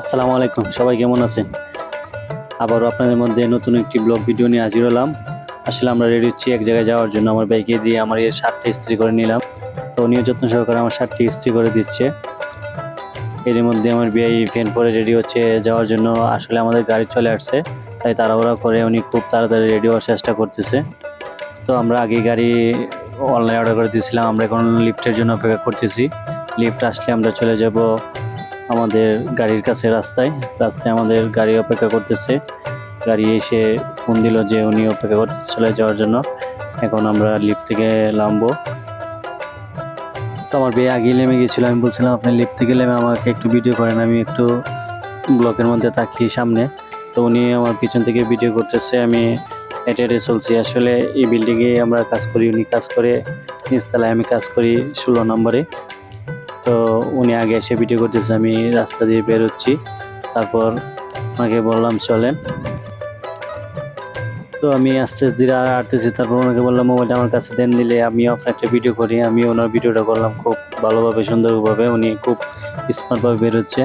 আসসালামু আলাইকুম। সবাই কেমন আছেন? আবারও আপনাদের মধ্যে নতুন একটি ব্লগ ভিডিও নিয়ে হাজির হলাম। আসলে আমরা রেডি হচ্ছি এক জায়গায় যাওয়ার জন্য। আমার বাইকে দিয়ে আমার এই শার্টটা ইস্ত্রি করে নিলাম। তো উনিও যত্ন সহকারে আমার শার্টটি ইস্ত্রি করে দিচ্ছে। এর মধ্যে আমার বিয়ে ফ্যান পরে রেডি হচ্ছে যাওয়ার জন্য। আসলে আমাদের গাড়ি চলে আসছে, তাই তাড়াহুড়া করে উনি খুব তাড়াতাড়ি রেডি হওয়ার চেষ্টা করতেছে। তো আমরা আগে গাড়ি অনলাইন অর্ডার করে দিয়েছিলাম। আমরা এখন লিফটের জন্য অপেক্ষা করতেছি। লিফট আসলে আমরা চলে যাব আমাদের গাড়ির কাছে রাস্তায়। রাস্তায় আমাদের গাড়ি অপেক্ষা করতেছে। গাড়ি এসে ফোন দিল যে উনি অপেক্ষা করতে চলে যাওয়ার জন্য। এখন আমরা লিফট থেকে নামবো। তো আমার বিয়ে আগেই নেমে গেছিল। আমি বলছিলাম, আপনি লিফট থেকে নেমে আমাকে একটু ভিডিও করেন। আমি একটু ব্লকের মধ্যে তাকি সামনে। তো উনি আমার পিছন থেকে ভিডিও করতেছে। আমি হেঁটে হেঁটে চলছি। আসলে এই বিল্ডিংয়ে আমরা কাজ করি, উনি কাজ করে। নিচতলায় আমি কাজ করি ষোলো নম্বরে। তো উনি আগে এসে ভিডিও করতেছে, আমি রাস্তা দিয়ে বেরোচ্ছি তারপর ওনাকে বললাম, চলেন। তো আমি আস্তে আস্তে ধীরে আটতেছি তারপর ওনাকে বললাম, মোবাইলটা আমার কাছে দেন দিলে আমি আপনার একটা ভিডিও করি। আমি ওনার ভিডিওটা করলাম খুব ভালোভাবে, সুন্দরভাবে। উনি খুব স্মার্টভাবে বেরোচ্ছে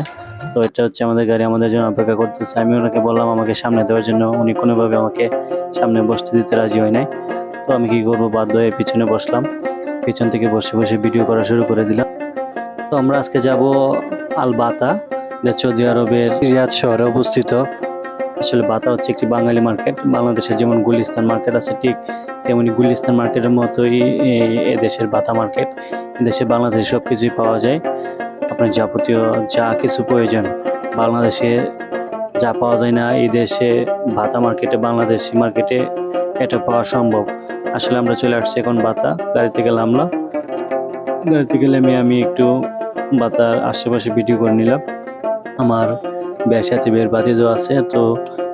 তো এটা হচ্ছে আমাদের গাড়ি, আমাদের জন্য অপেক্ষা করতেছে। আমি ওনাকে বললাম, আমাকে সামনে দেওয়ার জন্য। উনি কোনোভাবে আমাকে সামনে বসতে দিতে রাজি হয় নাই। তো আমি কি করব? বাধ্য হয়ে পিছনে বসলাম। পিছন থেকে বসে বসে ভিডিও করা শুরু করে দিলাম। তো আমরা আজকে যাব আল বাতা যা সৌদি আরবের রিয়াদ শহরে অবস্থিত। আসলে বাতা হচ্ছে একটি বাঙালি মার্কেট। বাংলাদেশের যেমন গুলিস্তান মার্কেট আছে, ঠিক তেমনি গুলিস্তান মার্কেটের মতোই এই- এ দেশের বাতা মার্কেট। দেশে বাংলাদেশে সব কিছুই পাওয়া যায়। আপনার যাবতীয় যা কিছু প্রয়োজন, বাংলাদেশে যা পাওয়া যায় না, এই দেশে ভাতা মার্কেটে, বাংলাদেশি মার্কেটে এটা পাওয়া সম্ভব। আসলে আমরা চলে আসছি এখন বাতা গাড়ি থেকে নামলাম গাড়ি থেকে নেমে আমি একটু বাতার আশেপাশে ভিডিও করে নিলাম। আমার বেয়ের সাথে বের বাতিজও আছে, তো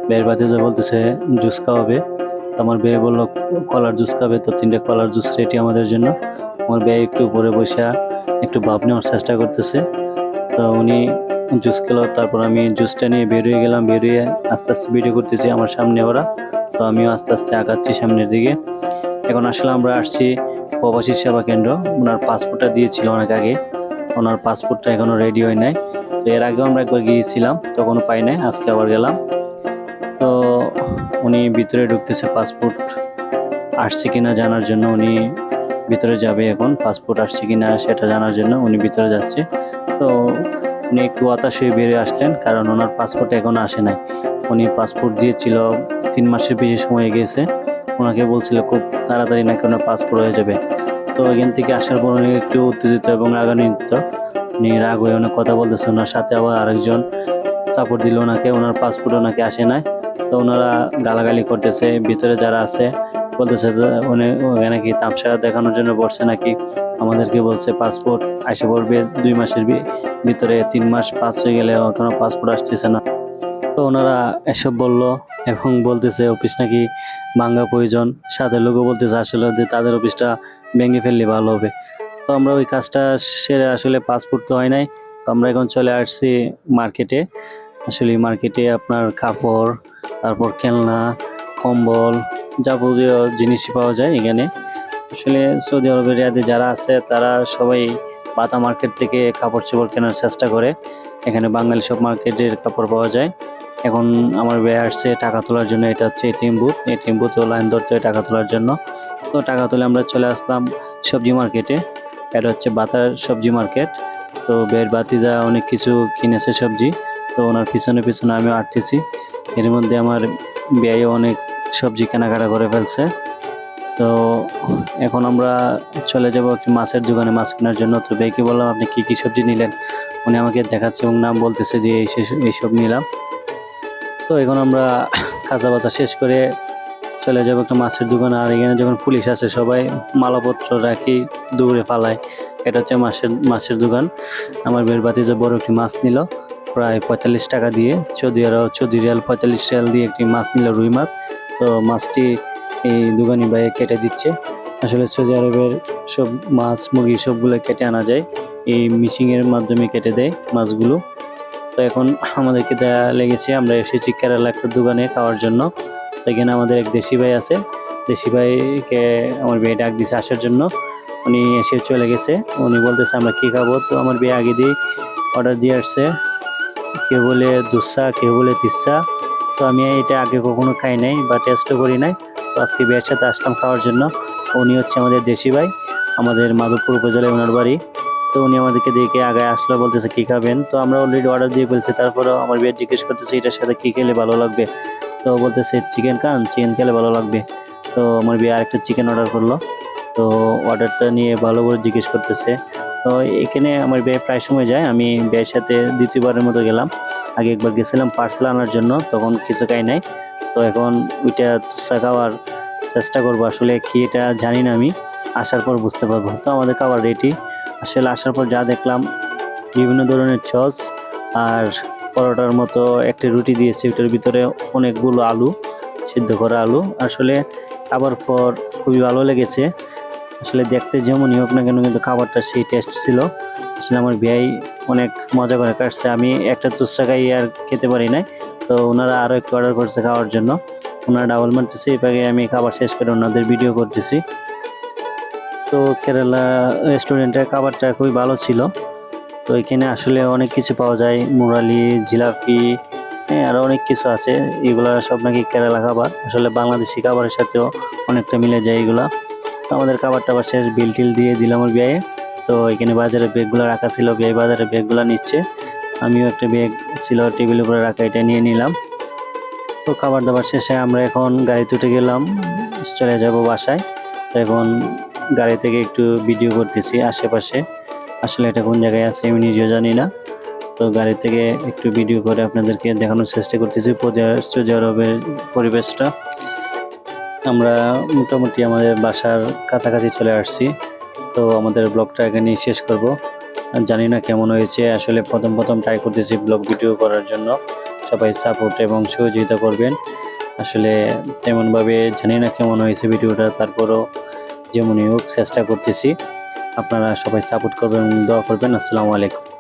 বেয়ের বাতিজও বলতেছে, জুস খাওয়াবে। তো আমার বেয়ে বলল, কলার জুস খাবে। তো তিনটে কলার জুস রেডি আমাদের জন্য। আমার বেয়ে একটু উপরে বসে একটু ভাব নেওয়ার চেষ্টা করতেছে। তো উনি জুস খেলো, তারপর আমি জুসটা নিয়ে বেরিয়ে গেলাম। বেরিয়ে আস্তে আস্তে ভিডিও করতেছি আমার সামনে ওরা। তো আমিও আস্তে আস্তে আগাচ্ছি সামনের দিকে। এখন আসলে আমরা আসছি প্রবাসী সেবা কেন্দ্র। ওনার পাসপোর্টটা দিয়েছিল অনেক আগে। ওনার পাসপোর্টটা এখনও রেডি হয় নাই। তো এর আগেও আমরা একবার গিয়েছিলাম, তখনও পাই নাই, আজকে আবার গেলাম। তো উনি ভিতরে ঢুকতেছে, পাসপোর্ট আসছে কিনা জানার জন্য উনি ভিতরে যাবে এখন। পাসপোর্ট আসছে কিনা সেটা জানার জন্য উনি ভিতরে যাচ্ছে। তো উনি একটু হতাশ হয়ে বেরিয়ে আসলেন, কারণ ওনার পাসপোর্ট এখনও আসে নাই। উনি পাসপোর্ট দিয়েছিল, তিন মাসের বেশি সময় গেছে। ওনাকে বলছিল, খুব তাড়াতাড়ি নাকি ওনার পাসপোর্ট হয়ে যাবে। তো এখান থেকে আসার পর উনি একটু উত্তেজিত এবং রাগান্বিত উনি রাগ হয়ে অনেক কথা বলতেছে। ওনার সাথে আবার আরেকজন সাপোর্ট দিল ওনাকে, ওনার পাসপোর্ট ওনাকে আসে নাই। তো ওনারা গালাগালি করতেছে, ভিতরে যারা আছে বলতেছে ওখানে নাকি তামসা দেখানোর জন্য বসছে নাকি, আমাদেরকে বলছে পাসপোর্ট আসে পড়বে দুই মাসের ভিতরে তিন মাস পাস হয়ে গেলে এখনও পাসপোর্ট আসতেছে না। তো ওনারা এসব বলল এবং বলতেছে, অফিস নাকি ভাঙ্গা প্রয়োজন। সাথে লোকও বলতেছে আসলে যে তাদের অফিসটা ভেঙে ফেললে ভালো হবে। তো আমরা ওই কাজটা সেরে আসলে পাসপোর্ট তো হয় নাই। তো আমরা এখন চলে আসছি মার্কেটে। আসলে মার্কেটে আপনার কাপড়, তারপর খেলনা, কম্বল যাবতীয় জিনিসই পাওয়া যায় এখানে। আসলে সৌদি আরবের যারা আছে তারা সবাই বাতা মার্কেট থেকে কাপড় চোপড় কেনার চেষ্টা করে। এখানে বাঙালি সব মার্কেটের কাপড় পাওয়া যায়। এখন আমার ব্যয় আসছে টাকা তোলার জন্য, এটা হচ্ছে ATM booth ATM booth line ধরতে হয় টাকা তোলার জন্য। তো টাকা তুলে আমরা চলে আসলাম সবজি মার্কেটে এটা হচ্ছে বাতার সবজি মার্কেট তো বের বাতিজা অনেক কিছু কিনেছে সবজি। তো ওনার পিছনে পিছনে আমি আটতেছি। এর মধ্যে আমার ব্যয় অনেক সবজি কেনাকাটা করে ফেলছে। তো এখন আমরা চলে যাব একটি মাছের দোকানে, মাছ কেনার জন্য। তো ব্যয়কে বললাম, আপনি কি কি সবজি নিলেন? উনি আমাকে দেখাচ্ছে এবং নাম বলতেছে যে এইসব নিলাম। তো এখন আমরা কাঁচা বাচা শেষ করে চলে যাব একটা মাছের দোকানে। আর এখানে যখন পুলিশ আছে, সবাই মালাপত্র রাখি দৌড়ে পালায়। এটা হচ্ছে মাছের মাছের দোকান। আমার বের যে বড় একটি মাছ নিল, প্রায় পঁয়তাল্লিশ টাকা দিয়ে। চৌদি আরব চৌদি রিয়াল পঁয়তাল্লিশ রিয়াল দিয়ে একটি মাছ নিল, রুই মাছ। তো মাছটি এই দোকানি ভাই কেটে দিচ্ছে। আসলে সৌদি আরবের সব মাছ, মুরগি সবগুলো কেটে আনা যায়। এই মিশিংয়ের মাধ্যমে কেটে দেয় মাছগুলো। তো এখন আমাদেরকে দেয়া লেগেছে, আমরা এসেছি কেরালা একটা দোকানে খাওয়ার জন্য। এখানে আমাদের এক দেশি ভাই আছে। দেশি ভাইকে আমার বিয়ে ডাক দিছে আসার জন্য। উনি এসে চলে গেছে। উনি বলতেছে, আমরা কি খাব? তো আমার বিয়ে আগে দিয়ে অর্ডার দিয়ে আসছে। কেউ বলে দুসা কেউ বলে তিসা তো আমি এটা আগে কখনো খাই নাই বা টেস্টও করি নাই। তো আজকে বিয়ের সাথে আসলাম খাওয়ার জন্য। উনি হচ্ছে আমাদের দেশি ভাই, আমাদের মাধবপুর উপজেলায় ওনার বাড়ি। তো উনি আমাদেরকে দেখে আগে আসলো, বলতেছে, কী খাবেন? তো আমরা অলরেডি অর্ডার দিয়ে ফেলছি। তারপরেও আমার বিয়ে জিজ্ঞেস করতেছে, এটার সাথে কী খেলে ভালো লাগবে? তো বলতেছে চিকেন খান চিকেন খেলে ভালো লাগবে। তো আমার বিয়ে আরেকটা চিকেন অর্ডার করল। তো অর্ডারটা নিয়ে ভালো করে জিজ্ঞেস করতেছে। তো এখানে আমার বিয়ে প্রায় সময় যায়। আমি বিয়ের সাথে দ্বিতীয়বারের মতো গেলাম। আগে একবার গেছিলাম পার্সেল আনার জন্য, তখন কিছু খাই নাই। তো এখন ওইটা তুসা খাওয়ার চেষ্টা করব। আসলে কি এটা জানি না আমি, আসার পর বুঝতে পারব। তো আমাদের খাবার রেডি আসলে আসার পর যা দেখলাম, বিভিন্ন ধরনের সস আর পরোটার মতো একটি রুটি দিয়েছে। ওটার ভিতরে অনেকগুলো আলু, সিদ্ধ করা আলু। আসলে খাবার পর খুবই ভালো লেগেছে। আসলে দেখতে যেমনই হোক না কেন কিন্তু খাবারটা সেই টেস্ট ছিল। আসলে আমার বিয়াই অনেক মজা করে কাটছে। আমি একটা চুষা খাই আর খেতে পারি নাই। তো ওনারা আরও একটু অর্ডার করছে খাওয়ার জন্য। ওনারা ডাবল মারতেছে এভাবে আমি খাবার শেষ করে ওনাদের ভিডিও করতেছি। তো কেরালা রেস্টুরেন্টের খাবারটা খুবই ভালো ছিল। তো এখানে আসলে অনেক কিছু পাওয়া যায়। মুরালি, জিলাপি হ্যাঁ আরও অনেক কিছু আছে। এগুলা সব নাকি কেরালা খাবার। আসলে বাংলাদেশি খাবারের সাথেও অনেকটা মিলে যায় এগুলা। আমাদের খাবার টাবার শেষ বিল টিল দিয়ে দিলাম ওর বিয়ে তো এখানে বাজারে ব্যাগগুলো রাখা ছিল বিয়ে বাজারে ব্যাগগুলো নিচ্ছে। আমিও একটা ব্যাগ ছিল, টেবিলের উপরে রাখা, এটা নিয়ে নিলাম। তো খাবার দাবার শেষে আমরা এখন গাড়িতে উঠে গেলাম, চলে যাব বাসায়। তো এখন গাড়ি থেকে একটু ভিডিও করতেছি আশেপাশে। আসলে এটা কোন জায়গায় আছে আমি নিজেও জানি না। তো গাড়ি থেকে একটু ভিডিও করে আপনাদেরকে দেখানোর চেষ্টা করতেছি সৌদি আরবের পরিবেশটা। আমরা মোটামুটি আমাদের বাসার কাছাকাছি চলে আসছি। তো আমাদের ব্লগটা এখানেই শেষ করব। জানি না কেমন হয়েছে, আসলে প্রথম প্রথম ট্রাই করতেছি ব্লগ ভিডিও করার জন্য। সবাই সাপোর্ট এবং সহযোগিতা করবেন। আসলে তেমনভাবে জানি না কেমন হয়েছে ভিডিওটা, তারপরও যেমনই হোক চেষ্টা করতেছি। আপনারা সবাই সাপোর্ট করবেন দোয়া করবেন। আসসালামু আলাইকুম।